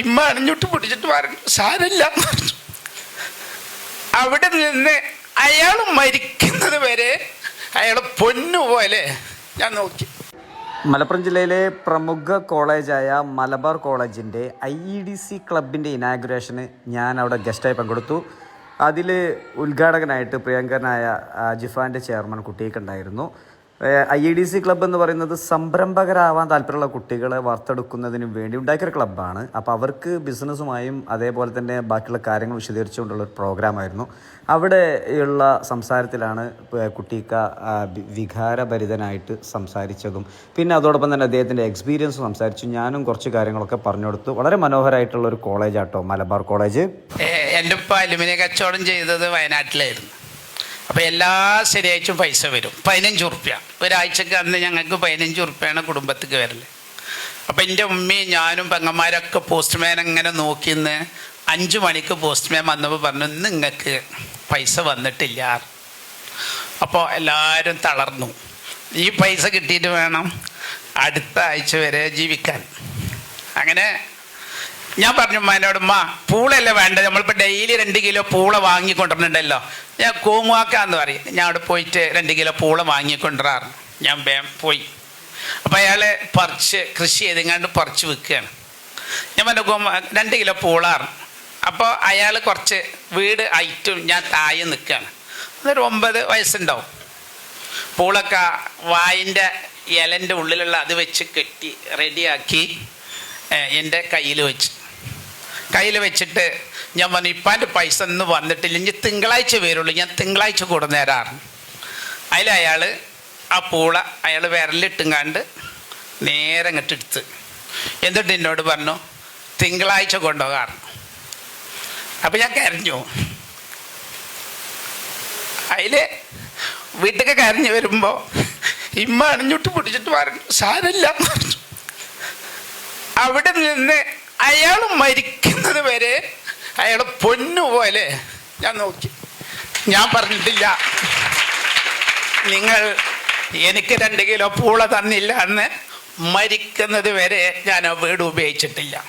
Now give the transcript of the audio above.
ഇമ്മ അണിഞ്ഞിട്ട് പിടിച്ചിട്ട് പറഞ്ഞു സാരമില്ല അവിടെ നിന്ന് അയാൾ മരിക്കുന്നത് വരെ അയാൾ പൊന്നുപോലെ ഞാൻ നോക്കി. മലപ്പുറം ജില്ലയിലെ പ്രമുഖ കോളേജായ മലബാർ കോളേജിന്റെ ഐ ഇ ഡി സി ക്ലബിന്റെ ഇനാഗുറേഷന് ഞാൻ അവിടെ ഗസ്റ്റായി പങ്കെടുത്തു. അതിൽ ഉദ്ഘാടകനായിട്ട് പ്രിയങ്കരനായ ജിഫാന്റെ ചെയർമാൻ കുട്ടിയൊക്കെ ഉണ്ടായിരുന്നു. I E D C club എന്ന് പറയുന്നത് സംരംഭകരാവാൻ താല്പര്യമുള്ള കുട്ടികളെ വാർത്തെടുക്കുന്നതിന് വേണ്ടി ഉണ്ടാക്കിയൊരു ക്ലബ്ബാണ് അപ്പോൾ അവർക്ക് ബിസിനസ്സുമായും അതേപോലെ തന്നെ ബാക്കിയുള്ള കാര്യങ്ങൾ വിശദീകരിച്ചുകൊണ്ടുള്ള ഒരു പ്രോഗ്രാമായിരുന്നു അവിടെയുള്ള സംസാരത്തിലാണ് കുട്ടിക്ക വികാരഭരിതനായിട്ട് സംസാരിച്ചതും. പിന്നെ അതോടൊപ്പം തന്നെ അദ്ദേഹത്തിന്റെ എക്സ്പീരിയൻസ് സംസാരിച്ചു. ഞാനും കുറച്ച് കാര്യങ്ങളൊക്കെ പറഞ്ഞു കൊടുത്തു. വളരെ മനോഹരമായിട്ടുള്ള ഒരു കോളേജാട്ടോ മലബാർ കോളേജ് എന്റെ ഉപ്പ അലുമിനിയം കച്ചവടം ചെയ്തത് വയനാട്ടിലായിരുന്നു. അപ്പോൾ എല്ലാ ശനിയാഴ്ചയും പൈസ വരും. പതിനഞ്ച് ഉറുപ്പ്യ. ഒരാഴ്ചക്ക് അന്ന് ഞങ്ങൾക്ക് പതിനഞ്ച് ഉറുപ്പ്യാണ് കുടുംബത്തേക്ക് വരൽ അപ്പം എന്റെ ഉമ്മയും ഞാനും പെങ്ങന്മാരൊക്കെ പോസ്റ്റ്മാൻ അങ്ങനെ നോക്കിന്ന് അഞ്ച് മണിക്ക് പോസ്റ്റ്മാൻ വന്നപ്പോൾ പറഞ്ഞു ഇന്ന് നിങ്ങൾക്ക് പൈസ വന്നിട്ടില്ല. അപ്പോൾ എല്ലാവരും തളർന്നു. ഈ പൈസ കിട്ടിയിട്ട് വേണം അടുത്ത ആഴ്ച വരെ ജീവിക്കാൻ. അങ്ങനെ ഞാൻ പറഞ്ഞു ഉമ്മാനോട് ഉമ്മ പൂളല്ലേ വേണ്ടത്? നമ്മളിപ്പോൾ ഡെയിലി രണ്ട് കിലോ പൂള വാങ്ങിക്കൊണ്ടിരുന്നുണ്ടല്ലോ. ഞാൻ കോമുവാക്കാന്ന് പറയും. ഞാൻ അവിടെ പോയിട്ട് രണ്ട് കിലോ പൂള വാങ്ങിക്കൊണ്ടിരാറ് ഞാൻ വേം പോയി. അപ്പോൾ അയാൾ പറിച്ച് കൃഷി ചെയ്തെങ്ങാണ്ട് പറിച്ച് വിൽക്കുകയാണ്. ഞാൻ പറഞ്ഞു കോ രണ്ട് കിലോ പൂളാറ്. അപ്പോൾ അയാൾ കുറച്ച് വീട് ഐറ്റും ഞാൻ താഴെ നിൽക്കുകയാണ്. അതൊരു ഒമ്പത് വയസ്സുണ്ടാവും. പൂളൊക്കെ വായിന്റെ ഇലന്റെ ഉള്ളിലുള്ള അത് വെച്ച് കെട്ടി റെഡിയാക്കി എന്റെ കയ്യിൽ വെച്ച്. കയ്യിൽ വെച്ചിട്ട് ഞാൻ പറഞ്ഞു ഇപ്പാന്റെ പൈസ ഒന്ന് വന്നിട്ടില്ല. ഇനി തിങ്കളാഴ്ച വരുള്ളൂ. ഞാൻ തിങ്കളാഴ്ച കൂടെ അതിൽ അയാൾ ആ പൂള അയാൾ വിരലിട്ടുങ്ങാണ്ട് നേരെ അങ്ങോട്ട് എടുത്ത്. എന്നിട്ട് എന്നോട് പറഞ്ഞു തിങ്കളാഴ്ച കൊണ്ടുപോകാറ്. അപ്പം ഞാൻ കരഞ്ഞു. അതിൽ വീട്ടിലേക്ക് കരഞ്ഞു വരുമ്പോൾ ഇമ്മ അണിഞ്ഞിട്ട് പിടിച്ചിട്ട് പറഞ്ഞു സാരമില്ല പറഞ്ഞു. അവിടെ നിന്ന് അയാൾ മരിക്കുന്നത് വരെ അയാൾ പൊന്നുപോലെ ഞാൻ നോക്കി. ഞാൻ പറഞ്ഞിട്ടില്ല. നിങ്ങൾ എനിക്ക് രണ്ട് കിലോ പൂള തന്നില്ല എന്ന് മരിക്കുന്നത് വരെ ഞാൻ ആ വീട് ഉപയോഗിച്ചിട്ടില്ല.